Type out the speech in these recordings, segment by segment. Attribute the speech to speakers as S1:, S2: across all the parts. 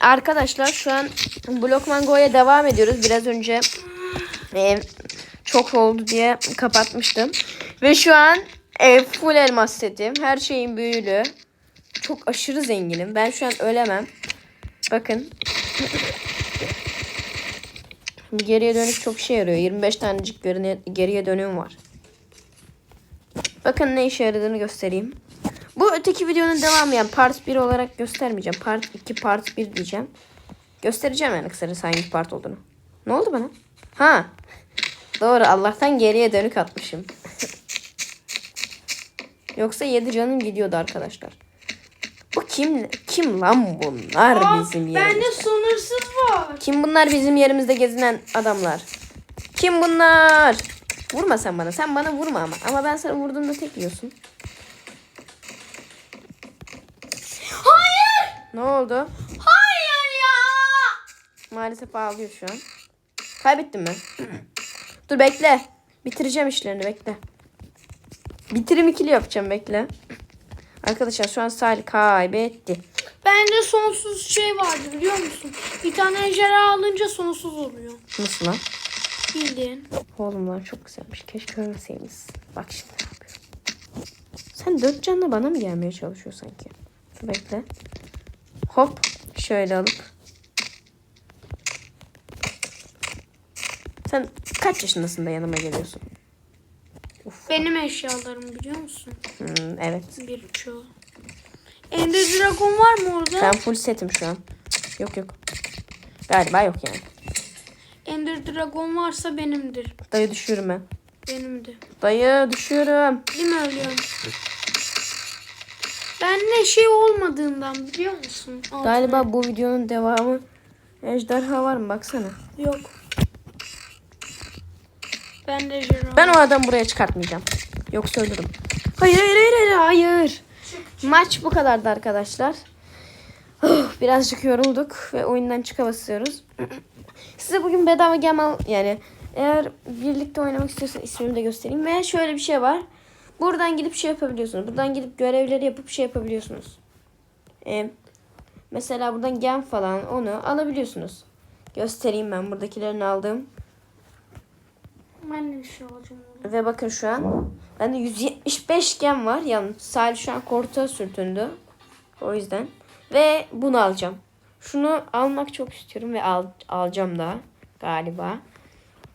S1: Arkadaşlar şu an Blockmango'ya devam ediyoruz. Biraz önce e, çok oldu diye kapatmıştım. Ve şu an e, full elmas setim. Her şeyin büyülü. Çok aşırı zenginim. Ben şu an ölemem. Bakın. Geriye dönük çok işe yarıyor. 25 tanecik geriye dönüğüm var. Bakın ne işe yaradığını göstereyim. Öteki videonun devamı yani part 1 olarak göstermeyeceğim. Part 2, part 1 diyeceğim. Göstereceğim yani kısacası hangi part olduğunu. Ne oldu bana? Ha. Doğru Allah'tan geriye dönük atmışım. Yoksa 7 canım gidiyordu arkadaşlar. Bu kim kim lan bunlar
S2: Aa,
S1: bizim
S2: Bende
S1: yerimizde?
S2: sınırsız var.
S1: Kim bunlar bizim yerimizde gezinen adamlar? Kim bunlar? Vurma sen bana. Sen bana vurma ama. Ama ben sana vurduğumda tek yiyorsun.
S2: Hayır.
S1: Ne oldu?
S2: Hayır ya.
S1: Maalesef ağlıyor şu an. Kaybettin mi? Dur bekle. Bitireceğim işlerini bekle. Bitirim ikili yapacağım bekle. Arkadaşlar şu an Salih kaybetti.
S2: Bende sonsuz şey vardı biliyor musun? Bir tane ejderha alınca sonsuz oluyor.
S1: Nasıl lan?
S2: Bildiğin.
S1: Oğlum lan çok güzelmiş. Keşke ölmeseydiniz. Bak şimdi ne yapıyorum. Sen dört canla bana mı gelmeye çalışıyor sanki? Dur bekle. Hop. Şöyle alıp. Sen kaç yaşındasın da yanıma geliyorsun? Uf.
S2: Benim eşyalarım biliyor musun?
S1: Hmm, evet.
S2: Birçoğu. Ender Dragon var mı orada?
S1: Ben full setim şu an. Yok yok. Galiba yok yani.
S2: Ender Dragon varsa benimdir.
S1: Dayı düşüyorum ben.
S2: Benimdi.
S1: Dayı düşüyorum.
S2: Değil mi ölüyorum? Ben ne şey olmadığından biliyor musun? Altına.
S1: Galiba bu videonun devamı ejderha var mı baksana.
S2: Yok. Ben de ejderha.
S1: Ben o adamı buraya çıkartmayacağım. Yoksa ölürüm. Hayır hayır hayır hayır. Maç bu kadardı arkadaşlar. Oh, Birazcık yorulduk ve oyundan çıka basıyoruz. Size bugün bedava gem al yani eğer birlikte oynamak istiyorsan ismimi de göstereyim. Veya şöyle bir şey var. Buradan gidip şey yapabiliyorsunuz. Buradan gidip görevleri yapıp şey yapabiliyorsunuz. Ee, mesela buradan gem falan onu alabiliyorsunuz. Göstereyim ben buradakilerini aldım.
S2: Ben de bir şey alacağım.
S1: Ve bakın şu an bende 175 gem var. Yani Salih şu an korta sürtündü. O yüzden. Ve bunu alacağım. Şunu almak çok istiyorum ve al, alacağım da galiba.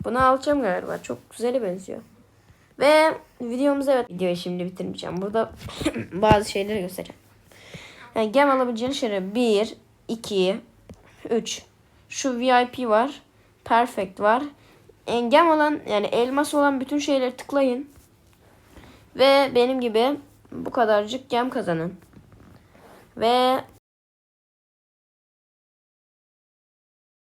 S1: Bunu alacağım galiba. Çok güzele benziyor. Ve videomuzu evet videoyu şimdi bitirmeyeceğim. Burada bazı şeyleri göstereceğim. Yani gem alabileceğiniz şeyler 1, 2, 3. Şu VIP var. Perfect var. Engem olan yani elmas olan bütün şeyleri tıklayın. Ve benim gibi bu kadarcık gem kazanın. Ve